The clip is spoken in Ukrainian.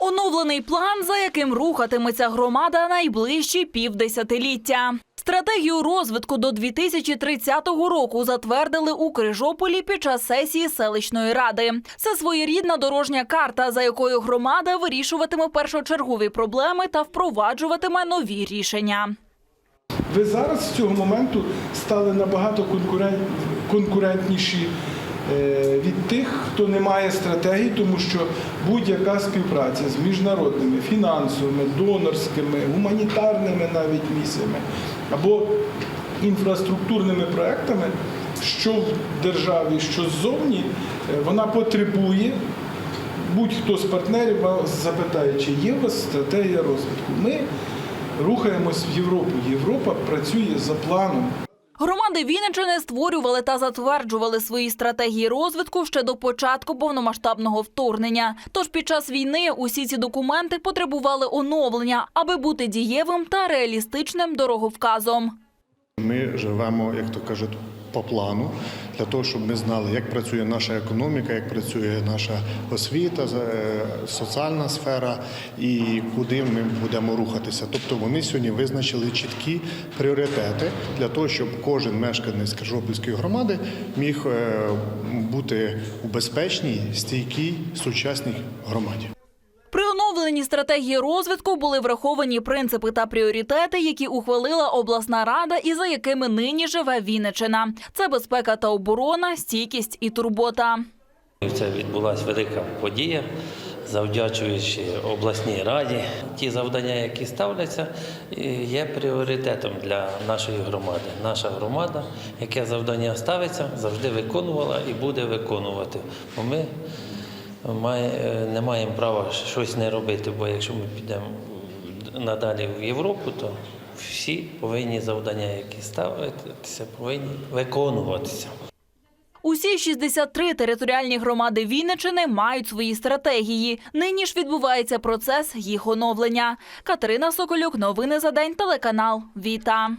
Оновлений план, за яким рухатиметься громада найближчі півдесятиліття. Стратегію розвитку до 2030 року затвердили у Крижополі під час сесії селищної ради. Це своєрідна дорожня карта, за якою громада вирішуватиме першочергові проблеми та впроваджуватиме нові рішення. Ви зараз з цього моменту стали набагато конкурент, конкурентніші від тих, хто не має стратегії, тому що будь-яка співпраця з міжнародними, фінансовими, донорськими, гуманітарними навіть місіями або інфраструктурними проектами, що в державі, що ззовні, е, вона потребує. Будь-хто з партнерів вас запитає, чи є у вас стратегія розвитку. Ми рухаємось в Європу. Європа працює за планом. Громади Вінничини створювали та затверджували свої стратегії розвитку ще до початку повномасштабного вторгнення. Тож під час війни усі ці документи потребували оновлення, аби бути дієвим та реалістичним дороговказом. Ми живемо, як то кажуть, по плану для того, щоб ми знали, як працює наша економіка, як працює наша освіта, е, соціальна сфера і куди ми будемо рухатися. Тобто вони сьогодні визначили чіткі пріоритети для того, щоб кожен мешканець Крижопільської громади міг е, бути у безпечній, стійкій, сучасній громаді. При стратегії розвитку були враховані принципи та пріоритети, які ухвалила обласна рада і за якими нині живе Вінниччина. Це безпека та оборона, стійкість і турбота. Це відбулася велика подія, завдячуючи обласній раді. Ті завдання, які ставляться, є пріоритетом для нашої громади. Наша громада, яке завдання ставиться, завжди виконувала і буде виконувати. Бо ми має- не маємо права щось не робити, бо якщо ми підемо надалі в Європу, то всі повинні завдання, які ставитися, повинні виконуватися. Усі 63 територіальні громади Вінниччини мають свої стратегії. Нині ж відбувається процес їх оновлення. Катерина Соколюк, новини за день, телеканал Віта.